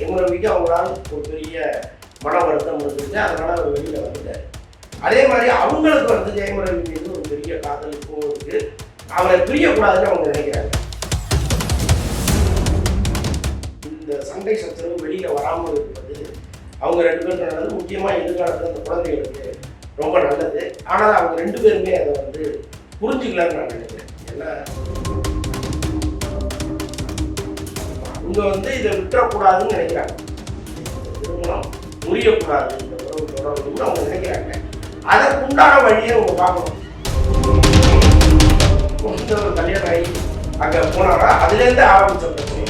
ஜெயமரவிக்கு அவங்களால ஒரு பெரிய மன வருத்தம் இருந்துச்சு அதனால் அவர் வெளியில் வந்துட்டார். அதே மாதிரி அவங்களுக்கு வந்து ஜெயமரவி மீது ஒரு பெரிய காதலுக்கும் இருக்கு. அவரை பிரியக்கூடாதுன்னு அவங்க நினைக்கிறாங்க. இந்த சண்டை சச்சரவு வெளியில் வராமல் இருப்பது அவங்க ரெண்டு பேரும் நல்லது முக்கியமாக எதிர்காலத்தில் அந்த குழந்தைகளுக்கு ரொம்ப நல்லது. ஆனால் அவங்க ரெண்டு பேருமே அதை வந்து புரிஞ்சுக்கலன்னு நான் நினைக்கிறேன். ஏன்னா இங்கே வந்து இதை விட்டுறக்கூடாதுன்னு நினைக்கிறாங்க. இந்த திருமணம் முறியக்கூடாது இந்த உறவு தொடரணும்னு அவங்க நினைக்கிறாங்க. அதற்குண்டான வழியை அவங்க பார்க்கணும். ஒரு கல்யாணம் ஆகி அங்கே போனாரா? அதுலேருந்து ஆரம்பிச்ச பிரச்சனை.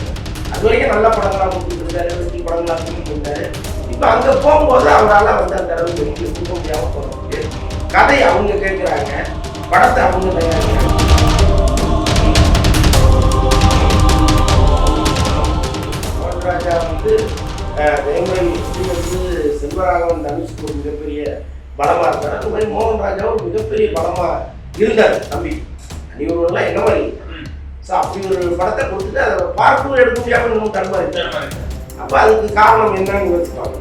அது வரைக்கும் நல்ல படங்களாக கொடுத்துட்டு இருந்தாரு வெற்றி படங்களாக கொடுத்துட்டு இருந்தாரு. இப்போ அங்கே போகும்போது அவரால் வந்து அந்த அளவுக்கு கொடுக்க முடியாமல் போனதுக்கு கதை அவங்க கேட்குறாங்க படத்தை அவங்க தயாரிக்கிறாங்க. ராஜா வந்து வேங்கை வந்து செல்வராகவன் தனுஷ்க்கு ஒரு மிகப்பெரிய பலமா இருந்தார் அந்த மாதிரி மோகன் ராஜா ஒரு மிகப்பெரிய பலமா இருந்தார் தம்பி. அணிவர்கள்லாம் என்ன மாதிரி? ஸோ அப்படி ஒரு படத்தை கொடுத்துட்டு அதை பார்க்கவும் எடுக்க முடியாமல் இன்னும் தடுமாறி அப்போ அதுக்கு காரணம் என்னன்னு யோசிப்பாங்க.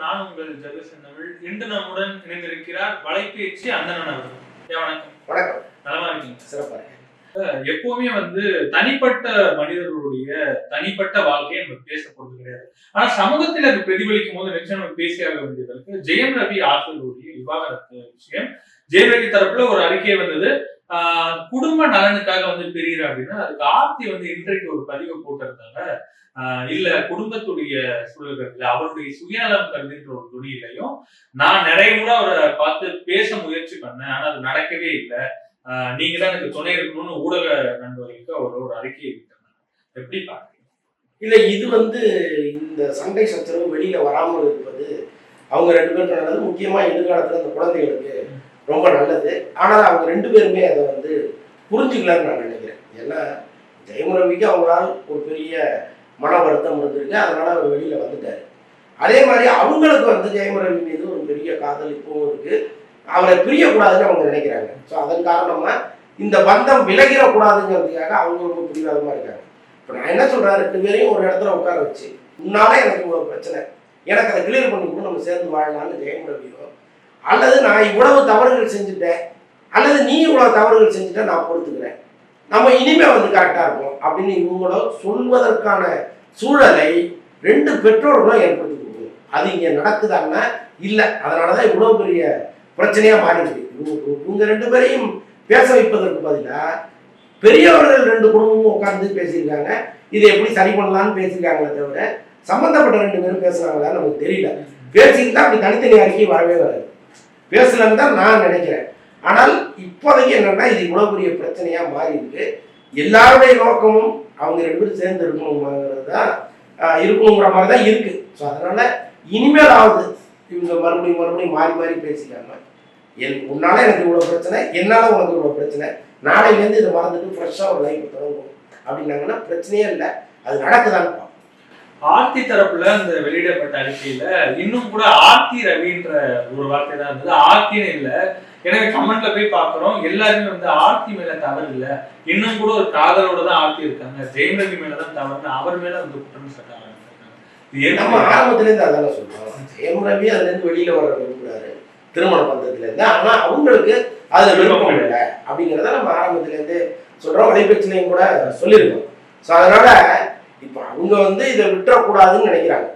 நான் உங்கள் ஜெகசன் தமிழ். இன்று நம்முடன் இணைந்திருக்கிறார் வலைபேச்சு அந்தணன் அவர்கள். வணக்கம். வணக்கம். நலமா இருக்கீங்க? சிறப்பாக எப்பவுமே வந்து தனிப்பட்ட மனிதர்களுடைய தனிப்பட்ட வாழ்க்கையை நம்ம பேச போறது கிடையாது. ஆனா சமூகத்தில் அது பிரதிபலிக்கும் போது நிச்சயம் நம்ம பேசியாக வேண்டியது இருக்கு. ஜெயம் ரவி ஆற்றலுடைய விவாகரத்து விஷயம். ஜெயம் ரவி தரப்புல ஒரு அறிக்கை வந்தது. ஆஹ் குடும்ப நலனுக்காக வந்து பிரியிற அப்படின்னா அதுக்கு ஆர்த்தி வந்து இன்றைக்கு ஒரு பதிவை போட்டிருந்தாங்க இல்ல குடும்பத்துடைய சூழல்கள் அவருடைய சுயநலம் கருதுன்ற ஒரு துணியிலையும் நான் நிறைய கூட அவரை பார்த்து பேச முயற்சி பண்ணேன். ஆனா அது நடக்கவே இல்லை. நீங்க தான் எனக்கு துணை இருக்கணும்னு ஊடக நண்பர்களுக்கு அவர் ஒரு அறிக்கையை விட்டாங்க எப்படி பாக்குறீங்க இல்லை இது வந்து இந்த சண்டை சச்சரவு வெளியில வராமல் இருப்பது அவங்க ரெண்டு பேரும் நல்லது முக்கியமா எதிர்காலத்துல அந்த குழந்தைகளுக்கு ரொம்ப நல்லது. ஆனால் அவங்க ரெண்டு பேருமே அதை வந்து புரிஞ்சுக்கலாம்னு நான் நினைக்கிறேன். ஏன்னா ஜெயமுரவிக்கு அவங்களால் ஒரு பெரிய மன வருத்தம் இருந்திருக்கு அதனால அவர் வெளியில வந்துட்டாரு. அதே மாதிரி அவங்களுக்கு வந்து ஜெயமரவி மீது ஒரு பெரிய காதல் இப்பவும் இருக்கு. அவரை பிரியக்கூடாதுன்னு அவங்க நினைக்கிறாங்க. ஸோ அதன் காரணமா இந்த பந்தம் விலகிடக்கூடாதுங்கிறதுக்காக அவங்க ரொம்ப பிடிவாதமா இருக்காங்க. இப்போ நான் என்ன சொல்றேன் ரெண்டு பேரையும் ஒரு இடத்துல உட்கார வச்சு உன்னால எனக்கு ஒரு பிரச்சனை. எனக்கு அதை கிளியர் பண்ணி கூட நம்ம சேர்ந்து வாழலாம்னு ஜெயமரவியோ அல்லது நான் இவ்வளவு தவறுகள் செஞ்சுட்டேன் அல்லது நீ இவ்வளவு தவறுகள் செஞ்சுட்ட நான் பொறுத்துக்கிறேன். நம்ம இனிமே வந்து கரெக்டா இருக்கும் அப்படின்னு இவங்களோ சொல்வதற்கான சூழலை ரெண்டு பெற்றோர்களும் ஏற்படுத்தி கொடுக்குது அது இங்க நடக்குதான்னா இல்லை. அதனாலதான் இவ்வளவு பெரிய பிரச்சனையா மாறிடுது. இவங்க இவங்க ரெண்டு பேரையும் பேச வைப்பதற்கு பதிலா பெரியவர்கள் ரெண்டு குடும்பமும் உட்கார்ந்து பேசியிருக்காங்க. இதை எப்படி சரி பண்ணலாம்னு பேசியிருக்காங்களே தவிர சம்பந்தப்பட்ட ரெண்டு பேரும் பேசுறாங்களா நமக்கு தெரியல. பேசிக்கிட்டா அப்படி தனித்தனி அறிக்கை வரவே வராது. பேசலன்னு தான் நான் நினைக்கிறேன். ஆனால் இப்போதைக்கு என்னன்னா இது இவ்வளவு பெரிய பிரச்சனையா மாறி இருக்கு எல்லாருடைய நோக்கமும் அவங்க ரெண்டு பேரும் சேர்ந்து இருக்கணுங்கிறது தான் இருக்கணுங்கிற மாதிரி தான் இருக்கு. ஸோ அதனால இனிமேல் ஆகுது இவங்க மறுபடியும் மறுபடியும் மாறி மாறி பேசிக்காம என் உன்னால எனக்கு இவ்வளோ பிரச்சனை என்னால உனக்கு இவ்வளோ பிரச்சனை நாளையிலேருந்து இதை மறந்துட்டு ஃப்ரெஷ்ஷாக ஒரு லைஃப் தொடங்கும் அப்படின்னாங்கன்னா பிரச்சனையே இல்லை அது நடக்குதான்னு பார்ப்போம். ஆர்த்தி தரப்புல அந்த வெளியிடப்பட்ட அறிக்கையில இன்னும் கூட ஆர்த்தி ரவின்ற ஒரு வார்த்தை தான் இருந்தது. ஆர்த்தின்னு இல்லை எனவே கமெண்ட்ல போய் பாக்குறோம் எல்லாருமே வந்து ஆர்த்தி மேல தவறு இல்ல. இன்னும் கூட ஒரு காதலோட தான் ஆர்த்தி இருக்காங்க. ஜெயம் ரவி மேலதான் தவறுன்னு அவர் மேல வந்து குற்றம் சாட்ட ஆரம்பிச்சிருக்காங்க அதான சொல்றோம். ஜெயம் ரவி அதுலேருந்து வெளியில வர விரும்புறாரு திருமண பந்தத்துலேருந்து. ஆனால் அவங்களுக்கு அது விருப்பம் இல்லை அப்படிங்கிறத நம்ம ஆரம்பத்துலேருந்து சொல்றோம். வலைபேச்சிலையும் கூட சொல்லியிருக்கோம். ஸோ அதனால இப்போ அவங்க வந்து இதை விட்டுறக்கூடாதுன்னு நினைக்கிறாங்க.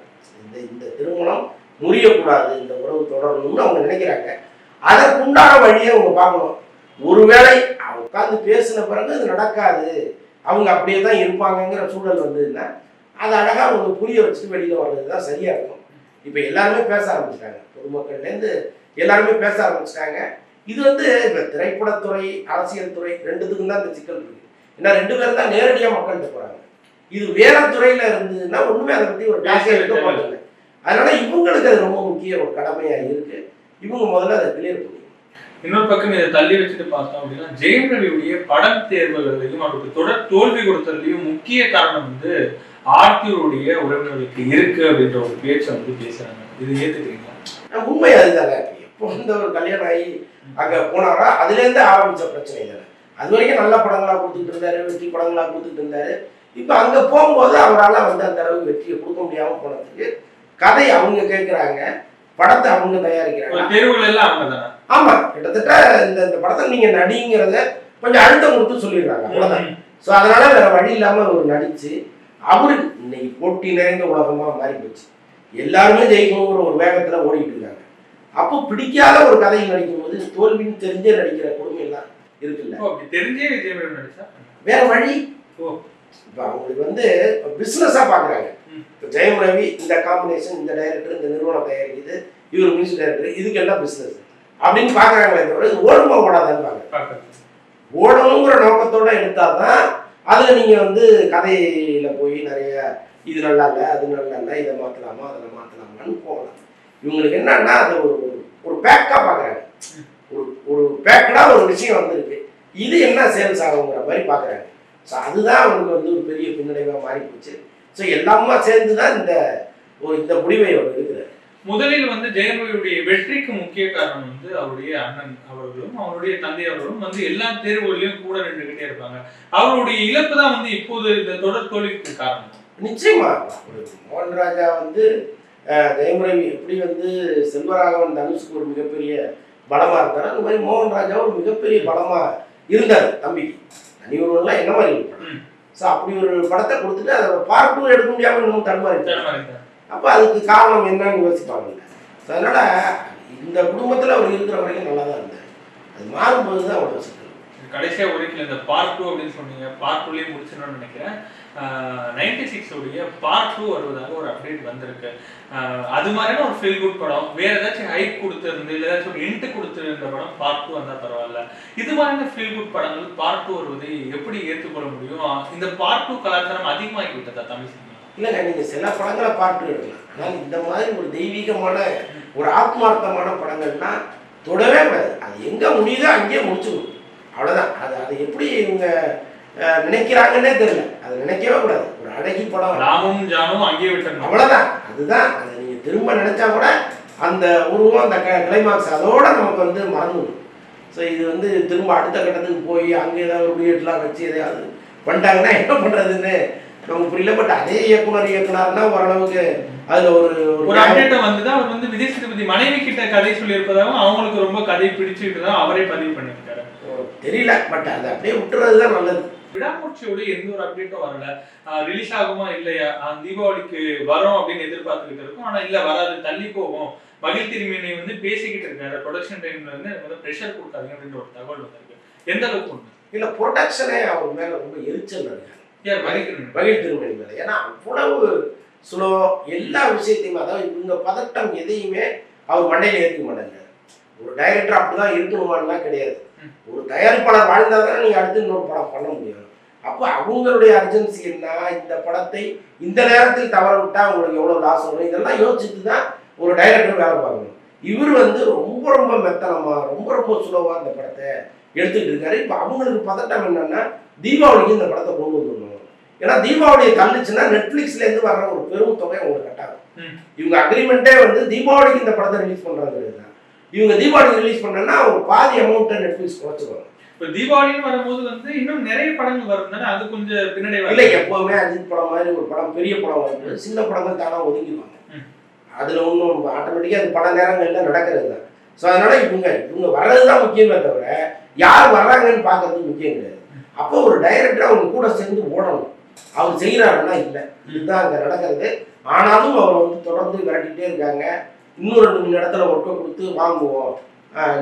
இந்த இந்த திருமணம் முறியக்கூடாது இந்த உறவு தொடரணும்னு அவங்க நினைக்கிறாங்க. அதற்குண்டான வழியை அவங்க பார்க்கணும். ஒருவேளை உட்காந்து பேசின பிறகு அது நடக்காது. அவங்க அப்படியே தான் இருப்பாங்கங்கிற சூழல் வந்ததுன்னா அதை அழகாக அவங்க புரிய வச்சுட்டு வெளியில் வர்றது தான் சரியாக இருக்கும். இப்போ எல்லாருமே பேச ஆரம்பிச்சிட்டாங்க. பொதுமக்கள்லேருந்து எல்லாருமே பேச ஆரம்பிச்சிட்டாங்க. இது வந்து இப்போ திரைப்படத்துறை அரசியல் துறை ரெண்டுத்துக்கும் தான் இந்த சிக்கல் இருக்கு. ஏன்னா ரெண்டு பேரும் தான் நேரடியாக மக்கள்கிட்ட போகிறாங்க இது வேற துறையில் இருந்ததுன்னா ஒன்றுமே அதை பற்றி ஒரு பேச அதனால இவங்களுக்கு அது ரொம்ப முக்கிய ஒரு கடமையாக இருக்கு. இவங்க முதல்ல அதை கிளியர் பண்ணிக்கணும் இன்னொரு பக்கம் இதை தள்ளி வச்சுட்டு பார்த்தோம் அப்படின்னா ஜெயம் ரவியுடைய படம் தேர்வுகளையும் அவருக்கு தொடர் தோல்வி கொடுத்ததுலயும் முக்கிய காரணம் வந்து ஆர்த்தியுடைய உறவினர்களுக்கு இருக்கு அப்படின்ற ஒரு பேச்சை வந்து பேசுறாங்க. இது ஏத்துக்கிறீங்களா? உண்மை அதுதானே எப்போ வந்து ஒரு கல்யாணம் ஆகி அங்க போனாரோ அதுல இருந்து ஆரம்பிச்ச பிரச்சனை தானே அது வரைக்கும் நல்ல படங்களா கொடுத்துட்டு இருந்தாரு வெற்றி படங்களா கொடுத்துட்டு இருந்தாரு. இப்ப அங்க போகும்போது அவரால் வந்து அந்த அளவுக்கு வெற்றியை கொடுக்க முடியாம போனதுக்கு கதை அவங்க கேட்குறாங்க படத்தை அவங்க தயாரிக்கிறாங்க. தேர்வுகள் எல்லாம் அவங்க ஆமா கிட்டத்தட்ட இந்த இந்த படத்தை நீங்க நடிங்கிறத கொஞ்சம் அழுத்தம் கொடுத்து சொல்லிடுறாங்க அவ்வளவுதான். ஸோ அதனால வேற வழி இல்லாம அவர் நடிச்சு அவரு இன்னைக்கு போட்டி நிறைந்த உலகமா மாறி போச்சு எல்லாருமே ஜெயிக்கணுங்கிற ஒரு வேகத்துல ஓடிட்டு இருக்காங்க. அப்போ பிடிக்காத ஒரு கதையில் நடிக்கும்போது தோல்வின்னு தெரிஞ்சே நடிக்கிற கொடுமை எல்லாம் இருக்குல்ல தெரிஞ்சே விஜய் நடிச்சா? வேற வழி? ஓ. இப்போ அவங்களுக்கு வந்து பிஸ்னஸா பாக்குறாங்க. ம். இப்போ ஜெயம் ரவி இந்த காம்பினேஷன் இந்த டைரக்டர் இந்த நிறுவனம் தயாரிக்குது இவர் மியூசிக் டைரக்டர் இதுக்கு எல்லாம் பிஸ்னஸ் அப்படின்னு பாக்குறாங்களே தவிர ஓடுமா ஓடாதான்னு பார்க்கறது ஓடணுங்கிற நோக்கத்தோட எடுத்தாதான் அதுல நீங்க வந்து கதையில போய் நிறைய இது நல்லா இல்லை அது நல்லா இல்லை இதை மாத்தலாமா அதில் மாத்தலாமான்னு போகலாம். இவங்களுக்கு என்னன்னா அது ஒரு ஒரு- ஒரு பேக்கா பாக்குறாங்க. ஒரு ஒரு பேக்கடா ஒரு விஷயம் வந்திருக்கு. இது என்ன சேல்ஸ் ஆகுங்கிற மாதிரி பாக்குறாங்க. ஸோ அதுதான் அவங்களுக்கு வந்து ஒரு பெரிய பின்னடைவா மாறி போச்சு ஸோ எல்லாமே சேர்ந்து தான் இந்த ஒரு இந்த முடிவை அவர் எடுக்கிறார். முதலில் வந்து ஜெயம் ரவியுடைய வெற்றிக்கு முக்கிய காரணம் வந்து அவருடைய அண்ணன் அவர்களும் அவருடைய தந்தை அவர்களும் வந்து எல்லா தேர்வுகளிலும் கூட நின்றுகிட்டே இருப்பாங்க. அவருடைய இழப்பு தான் வந்து இப்போது இந்த தொடர் தோல்விக்கு காரணம். நிச்சயமா. மோகன் ராஜா வந்து அஹ், ஜெயம் ரவி எப்படி வந்து செல்வராகவன் தனுஷுக்கு ஒரு மிகப்பெரிய பலமா இருந்தாரோ அந்த மாதிரி மோகன் ராஜா ஒரு மிகப்பெரிய பலமா இருந்தார் தம்பிக்கு. ஒருவன்லாம் என்ன மாதிரி. ஸோ அப்படி ஒரு படத்தை கொடுத்துட்டு அதை பார்ட் டூ எடுக்க முடியாம இன்னும் தடுமாறி. அப்போ அதுக்கு காரணம் என்னன்னு யோசிப்பாங்கல்ல ஸோ அதனால இந்த குடும்பத்தில் அவர் இருக்கிற வரைக்கும் நல்லா தான் இருந்தார். அது மாறும்போது தான் அவ்வளோ கடைசியாக கடைசியா உரைக்கல இந்த பார்ட் டூ அப்படின்னு சொன்னீங்க. பார்ட் டூலயே முடிச்சிடணும்னு நினைக்கிறேன். நைன்டி சிக்ஸ் உடைய பார்ட் டூ வருவதாக ஒரு அப்டேட் வந்திருக்கு. அது மாதிரியான ஒரு ஃபீல் குட் படம். வேற ஏதாச்சும் ஹைப் கொடுத்துருந்து இல்லை ஏதாச்சும் ஒரு இன்ட் கொடுத்துருந்த படம் பார்ட் டூ வந்தால் பரவாயில்ல. இது மாதிரியான ஃபீல் குட் படங்கள் பார்ட் டூ வருவதை எப்படி ஏற்றுக்கொள்ள முடியும்? இந்த பார்ட் டூ கலாச்சாரம் அதிகமாகி விட்டதா தமிழ் சினிமா? இல்லைங்க நீங்கள் சில படங்களை பார்த்து எடுக்கலாம். ஆனால் இந்த மாதிரி ஒரு தெய்வீகமான ஒரு ஆத்மார்த்தமான படங்கள்னா தொடவே கூடாது. அது எங்கே முடியுதோ அங்கேயே முடிச்சுக்கணும். அவ்வளோதான் அது அதை எப்படி இவங்க நினைக்கிறாங்கன்னே தெரியல. அதை நினைக்கவே கூடாது. ஒரு அழகி படம். ராமும் ஜானும் அங்கேயே விட்டுருந்தோம் அவ்வளோதான் அதுதான். அதை நீங்கள் திரும்ப நினைச்சா கூட அந்த உருவம் அந்த கிளைமாக்ஸ் அதோட நமக்கு வந்து மறந்துடும். ஸோ இது வந்து திரும்ப அடுத்த கட்டத்துக்கு போய் அங்கே ஏதாவது ஒரு வீட்டெலாம் வச்சு எதையாவது பண்ணிட்டாங்கன்னா என்ன பண்ணுறதுன்னு நமக்கு புரியல. பட் அதே இயக்குனர் இயக்குனார்னா ஓரளவுக்கு அதில் ஒரு ஒரு ஒரு அப்டேட் வந்து அவர் வந்து விஜய் சேதுபதி மனைவி கிட்ட கதை சொல்லியிருப்பதாகவும் அவங்களுக்கு ரொம்ப கதை பிடிச்சிட்டு தான் அவரே பதிவு பண்ணியிருக்காரு. தெரியல பட் அதை அப்படியே விட்டுறது தான் நல்லது. விடாமூர்ச்சியோட எந்த ஒரு அப்டேட்டும் வரல. ரிலீஸ் ஆகுமா இல்லையா? தீபாவளிக்கு வரும் அப்படின்னு எதிர்பார்த்துக்கிட்டு இருக்கோம். ஆனா இல்ல வராது தள்ளி போகும் மகிழ் திருமேனி வந்து பேசிக்கிட்டு இருக்காரு. ப்ரொடக்ஷன் டைம்ல வந்து எனக்கு வந்து ப்ரெஷர் கொடுக்காதீங்க அப்படின்ற ஒரு தகவல் வந்திருக்கு. எந்த அளவுக்கு உண்மை? இல்லை ப்ரொடக்ஷனே அவர் மேலே ரொம்ப எரிச்சல் மகிழ் திருமணி மேலே. ஏன்னா அவ்வளவு ஸ்லோ எல்லா விஷயத்தையுமே அதாவது இவங்க பதட்டம் எதையுமே அவர் மண்டையில ஏற்றிக்க மாட்டாங்க ஒரு டைரக்டர் அப்படிதான் இருக்கணுமான்லாம் கிடையாது. ஒரு தயாரிப்பாளர் வாழ்ந்தால் நீங்கள் அடுத்து இன்னொரு படம் பண்ண முடியும். அப்போ அவங்களுடைய அர்ஜென்சி என்ன? இந்த படத்தை இந்த நேரத்தில் தவற விட்டால் அவங்களுக்கு எவ்வளோ லாஸ் வரும்? இதெல்லாம் யோசிச்சுட்டு தான் ஒரு டைரக்டர் வேலை பார்க்கணும். இவர் வந்து ரொம்ப ரொம்ப மெத்தனமா ரொம்ப ரொம்ப சுலவாக இந்த படத்தை எடுத்துக்கிட்டு இருக்காரு. இப்போ அவங்களுக்கு பதட்டம் என்னன்னா தீபாவளிக்கு இந்த படத்தை கொண்டு வந்துடணும். ஏன்னா தீபாவளியை தள்ளுச்சுன்னா நெட்ஃப்ளிக்ஸ்ல இருந்து வர்ற ஒரு பெரும் தொகை அவங்களுக்கு கட்டாகும். இவங்க அக்ரிமெண்ட்டே வந்து தீபாவளிக்கு இந்த படத்தை ரிலீஸ் பண்றாங்கிறது தான் இவங்க தீபாவளிக்கு ரிலீஸ் பண்ணனா ஒரு பாதி அமௌண்ட்டை நெட்ஃப்ளிக்ஸ் குறைச்சிருவாங்க இப்ப தீபாவளின்னு வரும்போது வந்து இன்னும் நிறைய படங்கள் வரும் அது கொஞ்சம் பின்னாடி இல்லை எப்பவுமே அஜித் படம் மாதிரி ஒரு படம் பெரிய படம் வரும்போது சின்ன படங்கள் தானா ஒதுங்கிடுவாங்க. அதுல ஒன்றும் ஆட்டோமேட்டிக்காக அது பல நேரங்கள்ல நடக்கிறது தான். ஸோ அதனால இவங்க இவங்க வர்றது தான் முக்கியமே தவிர யார் வர்றாங்கன்னு பார்க்கறது முக்கியம் கிடையாது. அப்போ ஒரு டைரக்டர் அவங்க கூட சேர்ந்து ஓடணும். அவர் செய்கிறாருன்னா இல்லை. இதுதான் அங்கே நடக்கிறது. ஆனாலும் அவர் வந்து தொடர்ந்து விரட்டிகிட்டே இருக்காங்க. இன்னும் ரெண்டு மூணு இடத்துல ஒர்க்கை கொடுத்து வாங்குவோம்.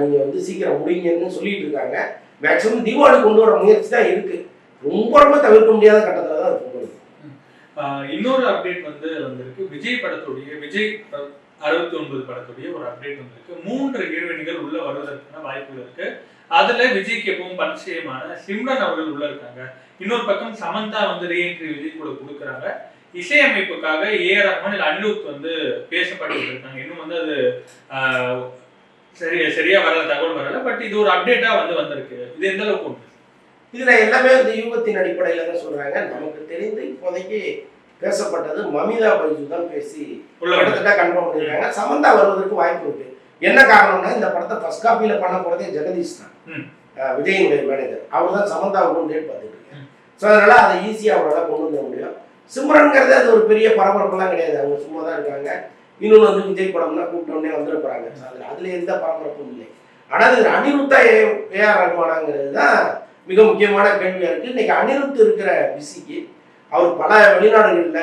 நீங்கள் வந்து சீக்கிரம் முடிங்கன்னு சொல்லிட்டு இருக்காங்க. மேக்ஸிமம் தீபாவளி கொண்டு வர முயற்சி தான் இருக்கு. ரொம்ப ரொம்ப தவிர்க்க முடியாத கட்டத்தில் தான் இருக்கும் இன்னொரு அப்டேட் வந்து வந்திருக்கு. விஜய் படத்துடைய விஜய் அறுபத்தி ஒன்பது படத்துடைய ஒரு அப்டேட் வந்திருக்கு. மூன்று ஹீரோயின்கள் உள்ள வருவதற்கான வாய்ப்புகள் இருக்கு. அதுல விஜய்க்கு எப்பவும் பரிச்சயமான சிம்ரன் அவர்கள் உள்ள இருக்காங்க. இன்னொரு பக்கம் சமந்தா வந்து ரீஎன்ட்ரி விஜய் கூட கொடுக்குறாங்க. இசையமைப்புக்காக ஏ ரஹ்மான் இல்ல அனிருத் வந்து பேசப்பட்டு இருக்காங்க இன்னும் வந்து அது ஆஹ், சரி சரியா வரல தகவல் வரல. பட் இது ஒரு அப்டேட்டா வந்து வந்திருக்கு. இது எந்த அளவுக்கு உண்மை இதுல எல்லாமே இந்த யூகத்தின் அடிப்படையில தான் சொல்றாங்க. நமக்கு தெரிந்து இப்போதைக்கு பேசப்பட்டது மமிதா பைஜு தான் பேசி உள்ள வந்து கிட்டத்தட்ட கன்ஃபார்ம் பண்ணிருக்காங்க சமந்தா வருவதற்கு வாய்ப்பு இருக்கு என்ன காரணம்னா இந்த படத்தை ஃபர்ஸ்ட் காப்பியில பண்ண போறதே ஜெகதீஷ் தான். விஜயினுடைய மேனேஜர் அவர் தான் சமந்தாவுக்கும் டேட் பார்த்துட்டு இருக்காரு. ம். ஸோ அதனால அதை ஈஸியாக அவரால் கொண்டு முடியும் சிம்ரன்கிறது அது ஒரு பெரிய பரபரப்புலாம் கிடையாது. அவங்க சும்மா தான் இருக்காங்க. இன்னொன்று வந்து விஜய் படம்னா கூப்பிட்டோன்னே வந்துட போறாங்க அதில் அதுல எந்த பரபரப்பும் இல்லை. ஆனால் இது அனிருத்தா ஏ ஏஆர் ரஹ்மானாங்கிறது தான் மிக முக்கியமான கேள்வியாக இருக்குது இன்றைக்கி அனிருத் இருக்கிற பிஸிக்கு அவர் பல வெளிநாடுகளில்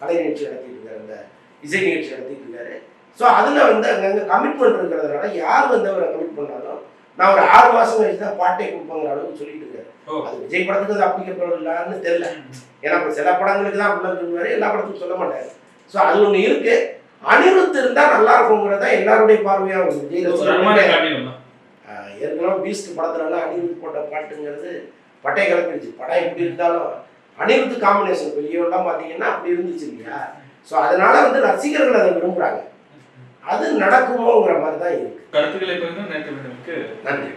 கலை நிகழ்ச்சி நடத்திட்டு இருக்காரு. இந்த இசை நிகழ்ச்சி நடத்திட்டு இருக்காரு. ஸோ அதில் வந்து அங்கங்கே கமிட்மெண்ட் இருக்கிறதுனால யார் வந்து அவரை கமிட் பண்ணாலும் நான் ஒரு ஆறு மாதம் கழிச்சு தான் பாட்டே கொடுப்பேங்கிற அளவுக்கு சொல்லிட்டு இருக்காரு. அது விஜய் படத்துக்கு அது அப்ளிகபிளான்னு தெரியல. ஏன்னா இப்போ சில படங்களுக்கு தான் சொல்லுவாரு எல்லா படத்துக்கும் சொல்ல மாட்டாரு. ஸோ அது ஒன்று இருக்கு. அனிருத் இருந்தால் நல்லா இருக்குங்கிறதா எல்லாருடைய பார்வையாக விஜய் தான் ஏற்கனவே பீஸ்ட் படத்துலலாம் அனிருத் போட்ட பாட்டுங்கிறது பட்டை கிளப்பிடுச்சு படம் எப்படி இருந்தாலும் அனிருத் காம்பினேஷன் வெளியெல்லாம் பார்த்தீங்கன்னா அப்படி இருந்துச்சு இல்லையா? ஸோ அதனால வந்து ரசிகர்கள் அதை விரும்புகிறாங்க அது நடக்குமோங்கிற மாதிரி தான் இருக்கு. கருத்துக்களை நன்றி.